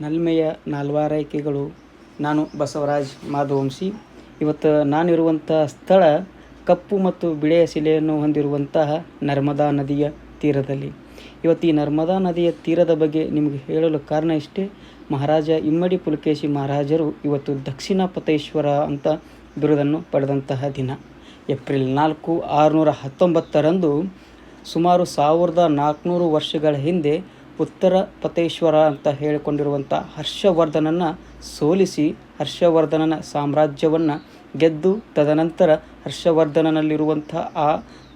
ನಲ್ಮೆಯ ನಾಲ್ವಾರೈಕೆಗಳು. ನಾನು ಬಸವರಾಜ್ ಮಾಧವಂಶಿ. ಇವತ್ತು ನಾನಿರುವಂಥ ಸ್ಥಳ ಕಪ್ಪು ಮತ್ತು ಬಿಳೆಯ ಶಿಲೆಯನ್ನು ಹೊಂದಿರುವಂತಹ ನರ್ಮದಾ ನದಿಯ ತೀರದಲ್ಲಿ. ಇವತ್ತು ಈ ನರ್ಮದಾ ನದಿಯ ತೀರದ ಬಗ್ಗೆ ನಿಮಗೆ ಹೇಳಲು ಕಾರಣ ಇಷ್ಟೇ. ಮಹಾರಾಜ ಇಮ್ಮಡಿ ಪುಲಕೇಶಿ ಮಹಾರಾಜರು ಇವತ್ತು ದಕ್ಷಿಣ ಪತೇಶ್ವರ ಅಂತ ಬಿರುದನ್ನು ಪಡೆದಂತಹ ದಿನ. ಏಪ್ರಿಲ್ ನಾಲ್ಕು, ಆರುನೂರ ಹತ್ತೊಂಬತ್ತರಂದು ಸುಮಾರು ಸಾವಿರದ ನಾಲ್ಕುನೂರು ವರ್ಷಗಳ ಹಿಂದೆ ಉತ್ತರ ಪತೇಶ್ವರ ಅಂತ ಹೇಳಿಕೊಂಡಿರುವಂಥ ಹರ್ಷವರ್ಧನನ್ನು ಸೋಲಿಸಿ ಹರ್ಷವರ್ಧನನ ಸಾಮ್ರಾಜ್ಯವನ್ನು ಗೆದ್ದು ತದನಂತರ ಹರ್ಷವರ್ಧನನಲ್ಲಿರುವಂಥ ಆ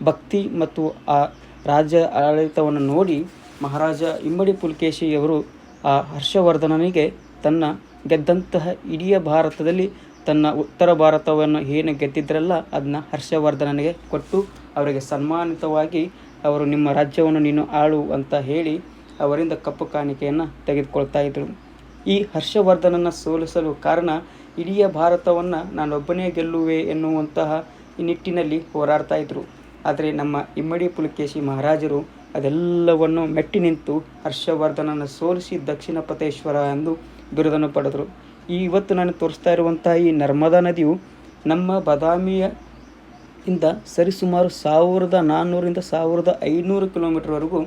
ಭಕ್ತಿ ಮತ್ತು ಆ ರಾಜ್ಯ ಆಡಳಿತವನ್ನು ನೋಡಿ ಮಹಾರಾಜ ಇಮ್ಮಡಿ ಪುಲ್ಕೇಶಿಯವರು ಆ ಹರ್ಷವರ್ಧನನಿಗೆ ತನ್ನ ಗೆದ್ದಂತಹ ಇಡೀ ಭಾರತದಲ್ಲಿ ತನ್ನ ಉತ್ತರ ಭಾರತವನ್ನು ಏನು ಗೆದ್ದಿದ್ರಲ್ಲ ಅದನ್ನ ಹರ್ಷವರ್ಧನನಿಗೆ ಕೊಟ್ಟು ಅವರಿಗೆ ಸನ್ಮಾನಿತವಾಗಿ ಅವರು ನಿಮ್ಮ ರಾಜ್ಯವನ್ನು ನೀನು ಆಳು ಅಂತ ಹೇಳಿ ಅವರಿಂದ ಕಪ್ಪು ಕಾಣಿಕೆಯನ್ನು ತೆಗೆದುಕೊಳ್ತಾ ಇದ್ದರು. ಈ ಹರ್ಷವರ್ಧನನ ಸೋಲಿಸಲು ಕಾರಣ, ಇಡೀ ಭಾರತವನ್ನು ನಾನೊಬ್ಬನೇ ಗೆಲ್ಲುವೆ ಎನ್ನುವಂತಹ ನಿಟ್ಟಿನಲ್ಲಿ ಹೋರಾಡ್ತಾ ಇದ್ದರು ಆದರೆ ನಮ್ಮ ಇಮ್ಮಡಿ ಪುಲಕೇಶಿ ಮಹಾರಾಜರು ಅದೆಲ್ಲವನ್ನು ಮೆಟ್ಟಿ ನಿಂತು ಹರ್ಷವರ್ಧನನ್ನು ಸೋಲಿಸಿ ದಕ್ಷಿಣ ಪತೇಶ್ವರ ಎಂದು ಬಿರುದನ್ನು ಪಡೆದರು. ಈ ಇವತ್ತು ನಾನು ತೋರಿಸ್ತಾ ಇರುವಂತಹ ಈ ನರ್ಮದಾ ನದಿಯು ನಮ್ಮ ಬಾದಾಮಿಯ ಇಂದ ಸರಿಸುಮಾರು ಸಾವಿರದ ನಾನ್ನೂರಿಂದ ಸಾವಿರದ ಐನೂರು ಕಿಲೋಮೀಟರ್ವರೆಗೂ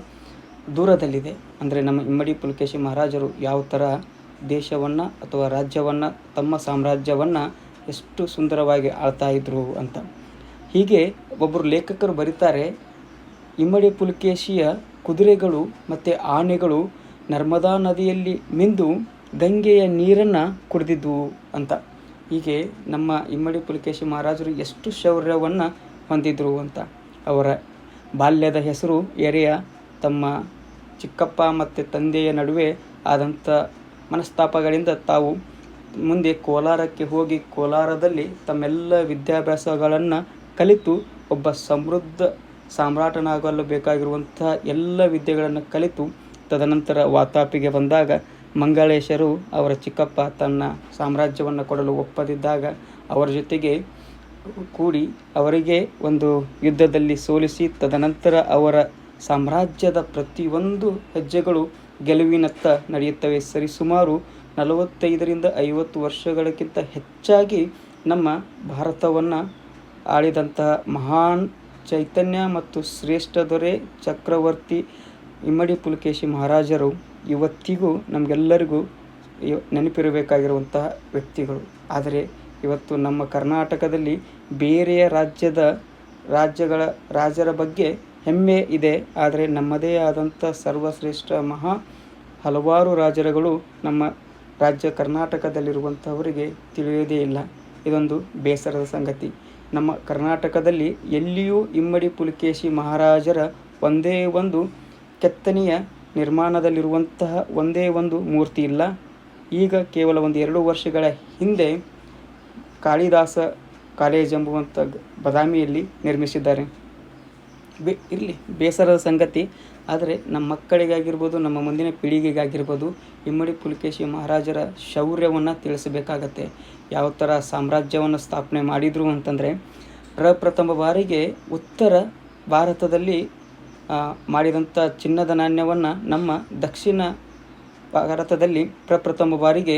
ದೂರದಲ್ಲಿದೆ. ಅಂದರೆ ನಮ್ಮ ಇಮ್ಮಡಿ ಪುಲಕೇಶಿ ಮಹಾರಾಜರು ಯಾವ ಥರ ದೇಶವನ್ನು ಅಥವಾ ರಾಜ್ಯವನ್ನು, ತಮ್ಮ ಸಾಮ್ರಾಜ್ಯವನ್ನು ಎಷ್ಟು ಸುಂದರವಾಗಿ ಆಳ್ತಾ ಇದ್ರು ಅಂತ. ಹೀಗೆ ಒಬ್ಬರು ಲೇಖಕರು ಬರೀತಾರೆ, ಇಮ್ಮಡಿ ಪುಲಕೇಶಿಯ ಕುದುರೆಗಳು ಮತ್ತು ಆನೆಗಳು ನರ್ಮದಾ ನದಿಯಲ್ಲಿ ಮಿಂದು ಗಂಗೆಯ ನೀರನ್ನು ಕುಡಿದಿದ್ದವು ಅಂತ. ಹೀಗೆ ನಮ್ಮ ಇಮ್ಮಡಿ ಪುಲಕೇಶಿ ಮಹಾರಾಜರು ಎಷ್ಟು ಶೌರ್ಯವನ್ನು ಹೊಂದಿದ್ರು ಅಂತ. ಅವರ ಬಾಲ್ಯದ ಹೆಸರು ಎರೆಯ ತಮ್ಮ ಚಿಕ್ಕಪ್ಪ ಮತ್ತು ತಂದೆಯ ನಡುವೆ ಆದಂಥ ಮನಸ್ತಾಪಗಳಿಂದ ತಾವು ಮುಂದೆ ಕೋಲಾರಕ್ಕೆ ಹೋಗಿ ಕೋಲಾರದಲ್ಲಿ ತಮ್ಮೆಲ್ಲ ವಿದ್ಯಾಭ್ಯಾಸಗಳನ್ನು ಕಲಿತು ಒಬ್ಬ ಸಮೃದ್ಧ ಸಾಮ್ರಾಟನಾಗಲು ಬೇಕಾಗಿರುವಂತಹ ಎಲ್ಲ ವಿದ್ಯೆಗಳನ್ನು ಕಲಿತು ತದನಂತರ ವಾತಾಪಿಗೆ ಬಂದಾಗ ಮಂಗಳೇಶರು ಅವರ ಚಿಕ್ಕಪ್ಪ ತನ್ನ ಸಾಮ್ರಾಜ್ಯವನ್ನು ಕೊಡಲು ಒಪ್ಪದಿದ್ದಾಗ ಅವರ ಜೊತೆಗೆ ಕೂಡಿ ಅವರಿಗೆ ಒಂದು ಯುದ್ಧದಲ್ಲಿ ಸೋಲಿಸಿ ತದನಂತರ ಅವರ ಸಾಮ್ರಾಜ್ಯದ ಪ್ರತಿಯೊಂದು ಹೆಜ್ಜೆಗಳು ಗೆಲುವಿನತ್ತ ನಡೆಯುತ್ತವೆ. ಸರಿಸುಮಾರು ನಲವತ್ತೈದರಿಂದ ಐವತ್ತು ವರ್ಷಗಳಕ್ಕಿಂತ ಹೆಚ್ಚಾಗಿ ನಮ್ಮ ಭಾರತವನ್ನು ಆಳಿದಂತಹ ಮಹಾನ್ ಚೈತನ್ಯ ಮತ್ತು ಶ್ರೇಷ್ಠ ದೊರೆ ಚಕ್ರವರ್ತಿ ಇಮ್ಮಡಿ ಪುಲಕೇಶಿ ಮಹಾರಾಜರು ಇವತ್ತಿಗೂ ನಮಗೆಲ್ಲರಿಗೂ ನೆನಪಿರಬೇಕಾಗಿರುವಂತಹ ವ್ಯಕ್ತಿಗಳು. ಆದರೆ ಇವತ್ತು ನಮ್ಮ ಕರ್ನಾಟಕದಲ್ಲಿ ಬೇರೆಯ ರಾಜ್ಯದ ರಾಜ್ಯಗಳ ರಾಜರ ಬಗ್ಗೆ ಹೆಮ್ಮೆ ಇದೆ, ಆದರೆ ನಮ್ಮದೇ ಆದಂಥ ಸರ್ವಶ್ರೇಷ್ಠ ಮಹಾ ಹಲವಾರು ರಾಜರುಗಳು ನಮ್ಮ ರಾಜ್ಯ ಕರ್ನಾಟಕದಲ್ಲಿರುವಂಥವರಿಗೆ ತಿಳಿಯೋದೇ ಇಲ್ಲ. ಇದೊಂದು ಬೇಸರದ ಸಂಗತಿ. ನಮ್ಮ ಕರ್ನಾಟಕದಲ್ಲಿ ಎಲ್ಲಿಯೂ ಇಮ್ಮಡಿ ಪುಲಕೇಶಿ ಮಹಾರಾಜರ ಒಂದೇ ಒಂದು ಕೆತ್ತನೆಯ ನಿರ್ಮಾಣದಲ್ಲಿರುವಂತಹ ಒಂದೇ ಒಂದು ಮೂರ್ತಿ ಇಲ್ಲ. ಈಗ ಕೇವಲ ಒಂದು ಎರಡು ವರ್ಷಗಳ ಹಿಂದೆ ಕಾಳಿದಾಸ ಕಾಲೇಜ್ ಎಂಬುವಂಥ ಬದಾಮಿಯಲ್ಲಿ ನಿರ್ಮಿಸಿದ್ದಾರೆ. ಬೇ, ಇರಲಿ, ಬೇಸರದ ಸಂಗತಿ. ಆದರೆ ನಮ್ಮ ಮಕ್ಕಳಿಗಾಗಿರ್ಬೋದು, ನಮ್ಮ ಮುಂದಿನ ಪೀಳಿಗೆಗಾಗಿರ್ಬೋದು, ಇಮ್ಮಡಿ ಪುಲಕೇಶಿ ಮಹಾರಾಜರ ಶೌರ್ಯವನ್ನು ತಿಳಿಸಬೇಕಾಗತ್ತೆ. ಯಾವ ಥರ ಸಾಮ್ರಾಜ್ಯವನ್ನು ಸ್ಥಾಪನೆ ಮಾಡಿದರು ಅಂತಂದರೆ, ಪ್ರಪ್ರಥಮ ಬಾರಿಗೆ ಉತ್ತರ ಭಾರತದಲ್ಲಿ ಮಾಡಿದಂಥ ಚಿನ್ನದ ನಾಣ್ಯವನ್ನು ನಮ್ಮ ದಕ್ಷಿಣ ಭಾರತದಲ್ಲಿ ಪ್ರಪ್ರಥಮ ಬಾರಿಗೆ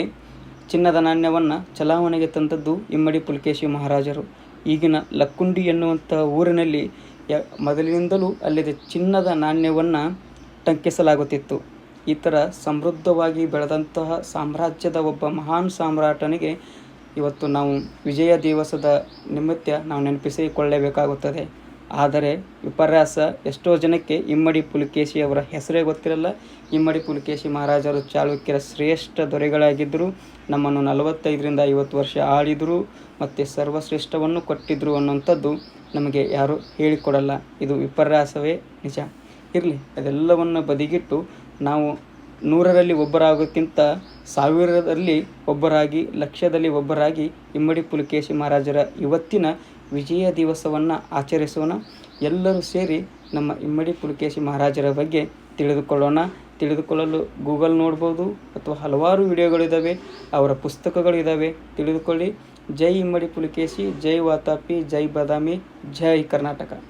ಚಿನ್ನದ ನಾಣ್ಯವನ್ನು ಚಲಾವಣೆಗೆ ತಂದದ್ದು ಇಮ್ಮಡಿ ಪುಲಕೇಶಿ ಮಹಾರಾಜರು. ಈಗಿನ ಲಕ್ಕುಂಡಿ ಎನ್ನುವಂಥ ಊರಿನಲ್ಲಿ ಯ, ಮೊದಲಿನಿಂದಲೂ ಅಲ್ಲಿದೆ ಚಿನ್ನದ ನಾಣ್ಯವನ್ನು ಟಂಕಿಸಲಾಗುತ್ತಿತ್ತು. ಈ ಥರ ಸಮೃದ್ಧವಾಗಿ ಬೆಳೆದಂತಹ ಸಾಮ್ರಾಜ್ಯದ ಒಬ್ಬ ಮಹಾನ್ ಸಾಮ್ರಾಟನಿಗೆ ಇವತ್ತು ನಾವು ವಿಜಯ ದಿವಸದ ನಿಮಿತ್ತ ನಾವು ನೆನಪಿಸಿಕೊಳ್ಳಬೇಕಾಗುತ್ತದೆ. ಆದರೆ ವಿಪರ್ಯಾಸ ಎಷ್ಟೋ ಜನಕ್ಕೆ ಇಮ್ಮಡಿ ಪುಲಕೇಶಿ ಅವರ ಹೆಸರೇ ಗೊತ್ತಿರಲ್ಲ. ಇಮ್ಮಡಿ ಪುಲಕೇಶಿ ಮಹಾರಾಜರು ಚಾಲುಕ್ಯರ ಶ್ರೇಷ್ಠ ದೊರೆಗಳಾಗಿದ್ದರು. ನಮ್ಮನ್ನು ನಲವತ್ತೈದರಿಂದ ಐವತ್ತು ವರ್ಷ ಆಳಿದರು ಮತ್ತು ಸರ್ವಶ್ರೇಷ್ಠವನ್ನು ಕೊಟ್ಟಿದ್ದರು ಅನ್ನುವಂಥದ್ದು ನಮಗೆ ಯಾರೂ ಹೇಳಿಕೊಡಲ್ಲ. ಇದು ವಿಪರ್ಯಾಸವೇ ನಿಜ. ಇರಲಿ, ಅದೆಲ್ಲವನ್ನು ಬದಿಗಿಟ್ಟು ನಾವು ನೂರರಲ್ಲಿ ಒಬ್ಬರಾಗೋಕ್ಕಿಂತ ಸಾವಿರದಲ್ಲಿ ಒಬ್ಬರಾಗಿ, ಲಕ್ಷದಲ್ಲಿ ಒಬ್ಬರಾಗಿ ಇಮ್ಮಡಿ ಪುಲಕೇಶಿ ಮಹಾರಾಜರ ಇವತ್ತಿನ ವಿಜಯ ದಿವಸವನ್ನು ಆಚರಿಸೋಣ. ಎಲ್ಲರೂ ಸೇರಿ ನಮ್ಮ ಇಮ್ಮಡಿ ಪುಲಕೇಶಿ ಮಹಾರಾಜರ ಬಗ್ಗೆ ತಿಳಿದುಕೊಳ್ಳೋಣ. ತಿಳಿದುಕೊಳ್ಳಲು ಗೂಗಲ್ ನೋಡ್ಬೋದು ಅಥವಾ ಹಲವಾರು ವಿಡಿಯೋಗಳಿದ್ದಾವೆ ಅವರ ಪುಸ್ತಕಗಳು ಇದ್ದಾವೆ ತಿಳಿದುಕೊಳ್ಳಿ. ಜೈ ಇಮ್ಮಡಿ ಪುಲಕೇಶಿ, ಜೈ ವಾತಾಪಿ, ಜೈ ಬಾದಾಮಿ, ಜೈ ಕರ್ನಾಟಕ.